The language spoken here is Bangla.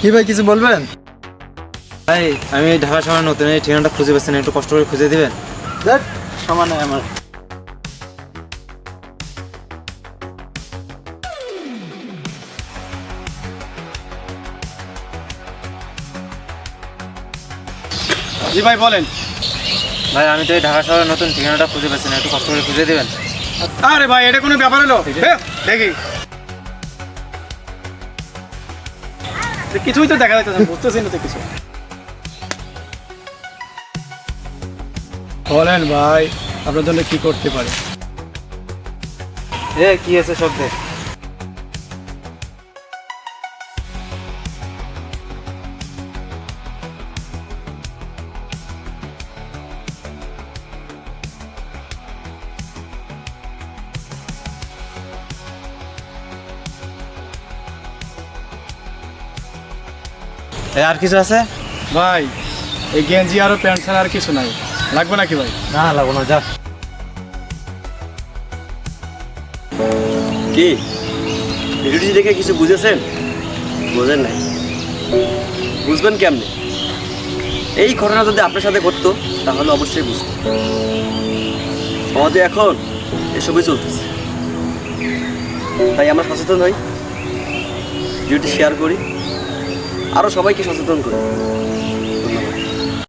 কি ভাই কিছু বলবেন? ভাই আমি ঢাকা শহরে নতুন এই ঠিকানাটা খুঁজে পাচ্ছি না একটু কষ্ট করে খুঁজে দিবেন? আমার। জি ভাই বলেন। ভাই আমি তো এই ঢাকা শহরের নতুন ঠিকানাটা খুঁজে পাচ্ছি না একটু কষ্ট করে খুঁজে দিবেন? আরে ভাই এটা কোনো ব্যাপার হলো? হে, দেখি। কিছুই তো দেখা যাচ্ছে না, বুঝতেছি না তো কিছু। বলেন ভাই আপনার জন্য কি করতে পারে? এ কি আছে সব এ, আর কিছু আছে? ভাই এই গেঞ্জি আর প্যান্ট ছাড়া আর কিছু নাই। লাগবে নাকি ভাই? না লাগবো না যা। কি? ভিডিওটি দেখে কিছু বুঝেছেন? বোঝেন নাই। বুঝবেন কেমনে? এই ঘটনা যদি আপনার সাথে ঘটতো তাহলে অবশ্যই বুঝতেন আমাদের এখন এসবই চলতেছে। তাই আমরা সচেতন হই। ভিডিওটি শেয়ার করি। আরও সবাইকে সচেতন করি।